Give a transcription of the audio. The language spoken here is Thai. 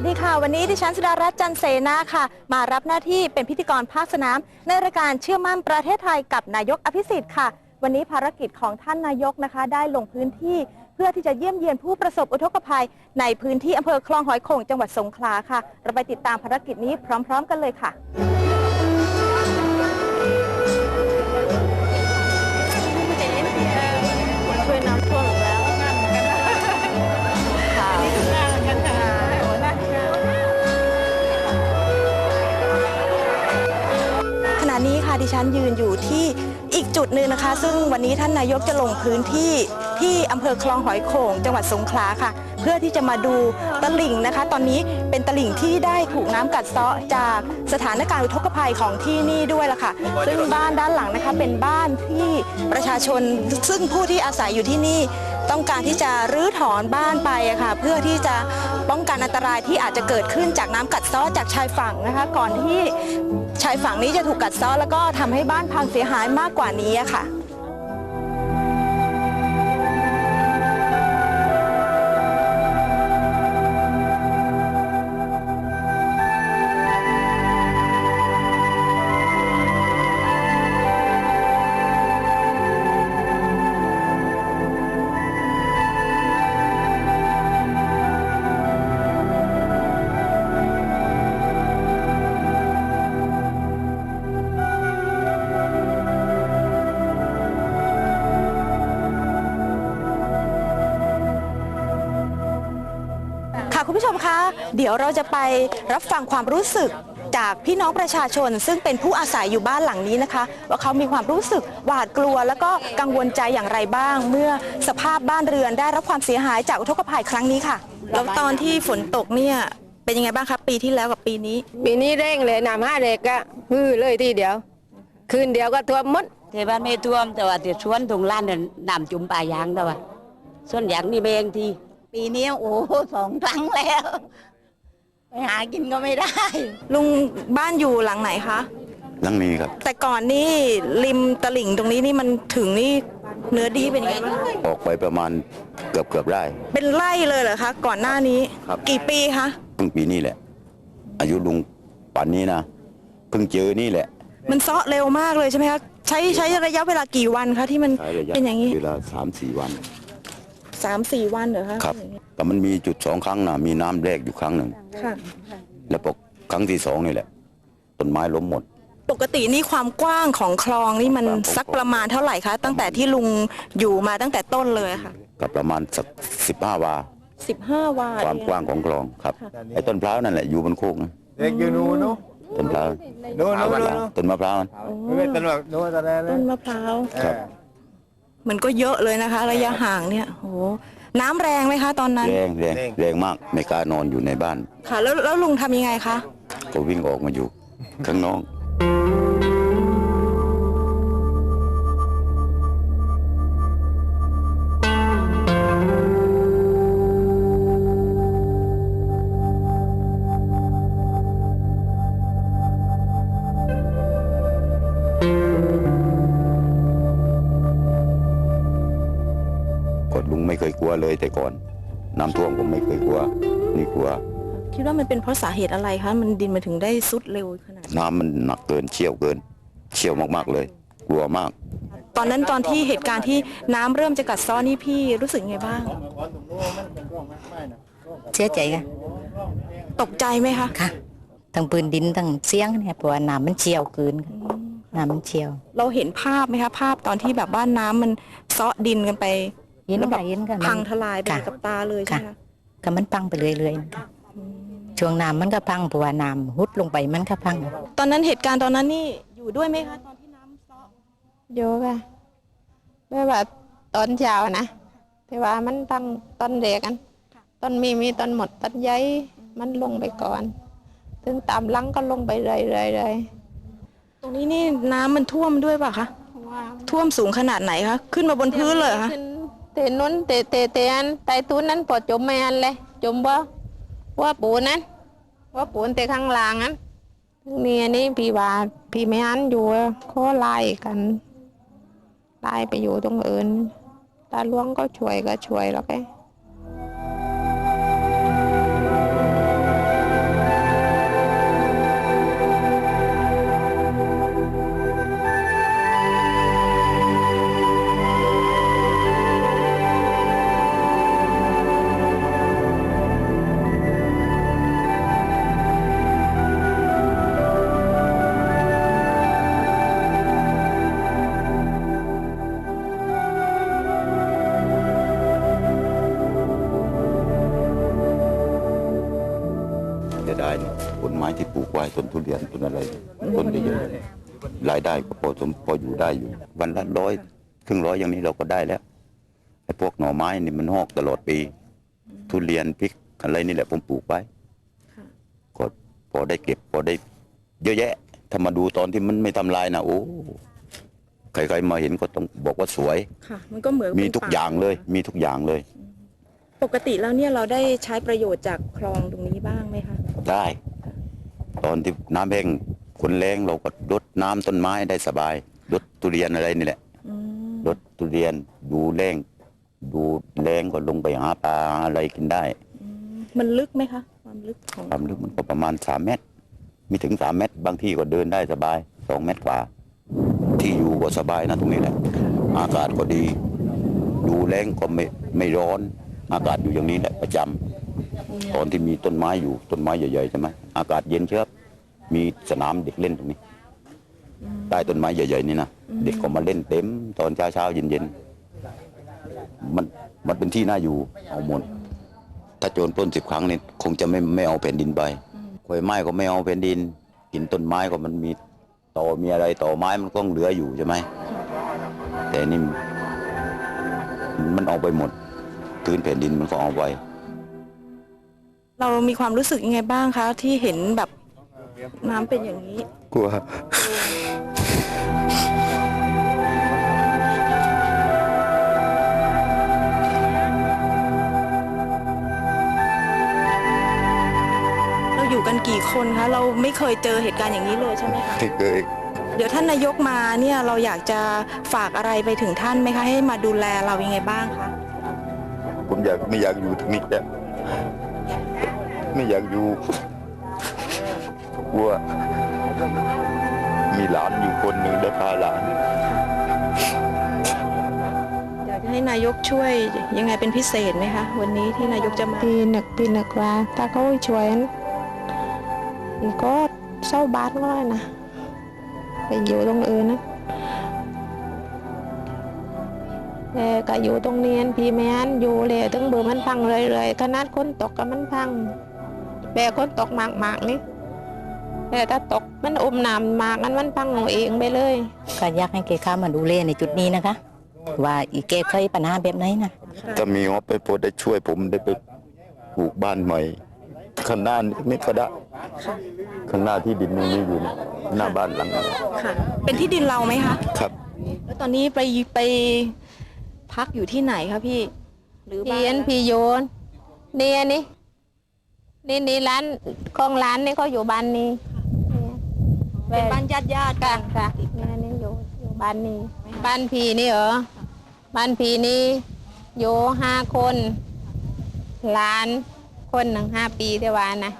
สดีค่ะ วันนี้ดิฉันสุดารัตน์จันเสนาค่ะ มารับหน้าที่เป็นพิธีกรภาคสนาม ในรายการเชื่อมั่นประเทศไทยกับนายกอภิสิทธิ์ค่ะ วันนี้ภารกิจของท่านนายกนะคะ ได้ลงพื้นที่เพื่อที่จะเยี่ยมเยียนผู้ประสบอุทกภัย ในพื้นที่อำเภอคลองหอยโข่งจังหวัดสงขลาค่ะ เราไปติดตามภารกิจนี้พร้อม ๆ กันเลยค่ะ นี้ค่ะดิฉันยืนอยู่ที่อีกจุดหนึ่งนะคะ ซึ่งวันนี้ท่านนายกจะลงพื้นที่ที่อำเภอคลองหอยโข่งจังหวัดสงขลาค่ะ เพื่อที่จะมาดูตลิ่งนะคะ ตอนนี้เป็นตลิ่งที่ได้ถูกน้ำกัดเซาะจากสถานการณ์อุทกภัยของที่นี่ด้วยล่ะค่ะ ซึ่งบ้านด้านหลังนะคะเป็นบ้านที่ประชาชนซึ่งผู้ที่อาศัยอยู่ที่นี่ต้องการที่จะรื้อถอนบ้านไปอะค่ะ เพื่อที่จะป้องกันอันตรายที่อาจจะเกิดขึ้นจากน้ำกัดเซาะจากชายฝั่งนะคะ ก่อนที่ชายฝั่งนี้จะถูกกัดเซาะแล้วก็ทำให้บ้านพังเสียหายมากกว่านี้อะค่ะ ค่ะคุณผู้ชมคะ เดี๋ยวเราจะไปรับฟังความรู้สึกจากพี่น้องประชาชน ซึ่งเป็นผู้อาศัยอยู่บ้านหลังนี้นะคะ ว่าเขามีความรู้สึกหวาดกลัว แล้วก็กังวลใจอย่างไรบ้าง เมื่อสภาพบ้านเรือนได้รับความเสียหายจากอุทกภัยครั้งนี้ค่ะแล้วตอนที่ฝนตกเนี่ยเป็นยังไงบ้างครับปีที่แล้วกับปีนี้ ปีนี้เร่งเลยน้ำห้าเด็กก็ฮือเลยทีเดียว คืนเดียวก็ท่วมหมดเทบ้านไม่ท่วมแต่ว่าที่สวนตรงล้านเนี่ยน้ำจุ่มป่ายางแต่ว่าส่วนยางนี่เบงที ปีนี้โอ้โหสองครั้งแล้ว ไปหากินก็ไม่ได้ ลุงบ้านอยู่หลังไหนคะ หลังนี้ครับ แต่ก่อนนี่ริมตลิ่งตรงนี้นี่มันถึงนี่เนื้อดีเป็นยังไงบ้างออกไปประมาณเกือบเกือบได้เป็นไร่เลยเหรอคะ ก่อนหน้านี้ ครับ กี่ปีคะเพิ่งปีนี้แหละ อายุลุงป่านนี้นะเพิ่งเจอนี่แหละ มันเซาะเร็วมากเลยใช่ไหมคะใช้ใช้ระยะเวลากี่วันคะที่มันใช้ระยะเป็นอย่างนี้ เวลาสามสี่วัน สามสี่วันเหรอคะครับ แต่มันมีจุดสองครั้งนะมีน้ำแรกอยู่ครั้งหนึ่ง ค่ะ แล้วพอครั้งที่สองนี่แหละ ต้นไม้ล้มหมด ปกตินี่ความกว้างของคลองนี่มันความกว้าง สักประมาณเท่าไหร่คะ ตั้งแต่ที่ลุงอยู่มาตั้งแต่ต้นเลยค่ะก็ประมาณสักสิบห้าวา สิบห้าวาความกว้างของคลองครับ ไอ้ต้นพร้าวนั่นแหละอยู่บนโคกนะเด็กอยู่นู้นเนาะต้นพร้าวนู้นนู้นต้นนู้นต้นมะพร้าวไม่เป็นตลกนู้นตอนนั้นต้นมะพร้าวครับ มันก็เยอะเลยนะคะ ระยะห่างเนี่ยโอ้โหน้ำแรงไหมคะ ตอนนั้น แรงแรงแรงมากไม่กล้านอนอยู่ในบ้าน ค่ะ แล้วแล้วลุงทำยังไงคะ ก็วิ่งออกมาอยู่ข้างนอก กดลุงไม่เคยกลัวเลยแต่ก่อนน้ำท่วมผมไม่เคยกลัว นี่กลัว คิดว่ามันเป็นเพราะสาเหตุอะไรคะ มันดินมันถึงได้ซุดเร็วขนาดนี้น้ำมันหนักเกินเชี่ยวเกิน เชี่ยวมากๆเลย กลัวมาก ตอนนั้นตอนที่เหตุการณ์ที่น้ำเริ่มจะกัดเซ้อนี่พี่รู้สึกไงบ้าง เสียใจค่ะตกใจไหมคะค่ะทั้งปืนดินทั้งเสียงเนี่ยเพราะว่าน้ำมันเชี่ยวเกินค่ะน้ำมันเชี่ยว เราเห็นภาพไหมคะ ภาพตอนที่แบบบ้านน้ำมันเซาะดินกันไป เห็นแล้วแบค่ะบเห็นค่ะพังมันทลายไปค่ะ กับตาเลยใช่ไหมคะก็มันพังไปเรื่อยๆค่ะช่วงน้ำมันก็พังเพราะว่าน้ำหุดลงไปมันก็พัง ตอนนั้นเหตุการณ์ตอนนั้นนี่อยู่ด้วยไหมคะตอนที่น้ำเซาะอยู่ค่ะแบบว่าตอนเช้านะแต่ว่ามันตั้งต้นเด็กกันต้นมีมีต้นหมดต้นใหญ่มันลงไปก่อน ถึงตามหลังก็ลงไปเรื่อยๆตรงนี้นี่น้ำมันท่วมด้วยป่ะคะ ๆว่าท่วมสูงขนาดไหนคะ ขึ้นมาบนพื้นเลยเหรอคะ ขึ้น เตนุ้นเตเตเตอันไตตุนนั้นปอดจมไม่อันเลยจมบ่ว่าปูนั้นว่าปูนเตะข้างล่างนั้นนี่อันนี้พี่ว่าพี่ไม่อันอยู่เขาไล่กันไล่ไปอยู่ตรงอื่นตาล้วงก็ช่วยก็ช่วยแล้วแก ต้นไม้ที่ปลูกไว้ต้นทุเรียนต้นอะไรต้นใหญ่ๆรายได้ก็พอสมพออยู่ได้อยู่ วันละร้อยครึ่งร้อยอย่างนี้เราก็ได้แล้วไอ้พวกหน่อไม้นี่มันหอกตลอดปี ทุเรียนพริกอะไรนี่แหละผมปลูกไว้ก็พอได้เก็บพอได้ เยอะแยะถ้ามาดูตอนที่มันไม่ทำลายนะโอ้ใครๆมาเห็นก็ต้องบอกว่าสวยค่ะมันก็เหมือนมีเป็นทุกป่อย่างเลย มีทุกอย่างเลย ปกติแล้วเนี่ยเราได้ใช้ประโยชน์จากคลองตรงนี้บ้างไหมคะได้ ตอนที่น้ำแห้งคนแรงเราก็รดน้ำต้นไม้ได้สบายรดทุเรียนอะไรนี่แหละอืมรดทุเรียนดูแรงดูแรงก็ลงไปหาปลาอะไรกินได้มันลึกไหมคะ ความลึกของความลึกมันก็ประมาณสามเมตร มีถึงสามเมตร บางที่ก็เดินได้สบายสองเมตรกว่า ที่อยู่ก็สบายนะตรงนี้แหละ อากาศก็ดี ดูแรงก็ไม่ไม่ร้อน อากาศอยู่อย่างนี้แหละประจำตอนที่มีต้นไม้อยู่ต้นไม้ใหญ่ๆใช่ไหม อากาศเย็นเชียบมีสนามเด็กเล่นตรงนี้ ใต้ต้นไม้ใหญ่ๆนี่นะเด็กก็มาเล่นเต็มตอนเช้าเช้าๆเย็นๆมันมันเป็นที่น่าอยู่เอาหมดถ้าโจรปล้นสิบครั้งนี่คงจะไม่ไม่เอาแผ่นดินไปไฟไหม้ก็ไม่เอาแผ่นดิน กินต้นไม้ก็มันมีต่อมีอะไรต่อไม้มันก็เหลืออยู่ใช่ไหมแต่นี่มันเอาไปหมดพื้นแผ่นดินมันก็เอาไป เรามีความรู้สึกยังไงบ้างคะที่เห็นแบบน้ำเป็นอย่างนี้ กลัวเราอยู่กันกี่คนคะเราไม่เคยเจอเหตุการณ์อย่างนี้เลยใช่ไหมคะที่เคยเดี๋ยวท่านนายกมาเนี่ยเราอยากจะฝากอะไรไปถึงท่านไหมคะให้มาดูแลเรายังไงบ้างคะผมอยากไม่อยากอยู่ตรงนี้แล้ว ไม่อยากอยู่กลัวมีหลานอยู่คนหนึ่งได้พาหลาน อยากจะให้นายกช่วยยังไงเป็นพิเศษไหมคะ วันนี้ที่นายกจะมาพี่นึกพี่นึกว่าถ้าเขาช่วยอีกก็เศร้าบ้านก็ได้นะไปอยู่ตรงอื่นนะแต่ก็อยู่ตรงเนียนพี่แม่นอยู่เลยถึงเบอร์มันพังเลยเลยๆขนาดคนตกก็มันพัง แต่คนตกมากมากๆนี่แต่ถ้าตกมันอมน้ำมากนั้นมันพังเอาเองไปเลยก็อยากให้แกเข้ามาดูแลในจุดนี้นะคะ ว่าอีแกเคยปัญหาแบบไหนนะถ้ามีงบไปโปรดได้ช่วยผมได้ไปปลูกบ้านใหม่ข้างหน้านี่ก็ได้ข้างหน้าที่ดินตรงนี้อยู่นะหน้าบ้านหลังนี้ค่ะเป็นที่ดินเราไหมคะครับ แล้วตอนนี้ไปไปพักอยู่ที่ไหนคะพี่ หรือบ้าเพียนนพี่โยนเนี่ยนี่ นี่นี่ร้านของร้านนี่เขาอยู่บ้านนี้เป็นบ้านญาติญาติๆค่ะกันค่ะเนี่ยนี่อยู่อยู่บ้านนี้ บ้านพี่นี่เหรอบ้านพี่นี่อยู่ห้าคนหลานคนหนึ่งห้าปีแต่ว่านะ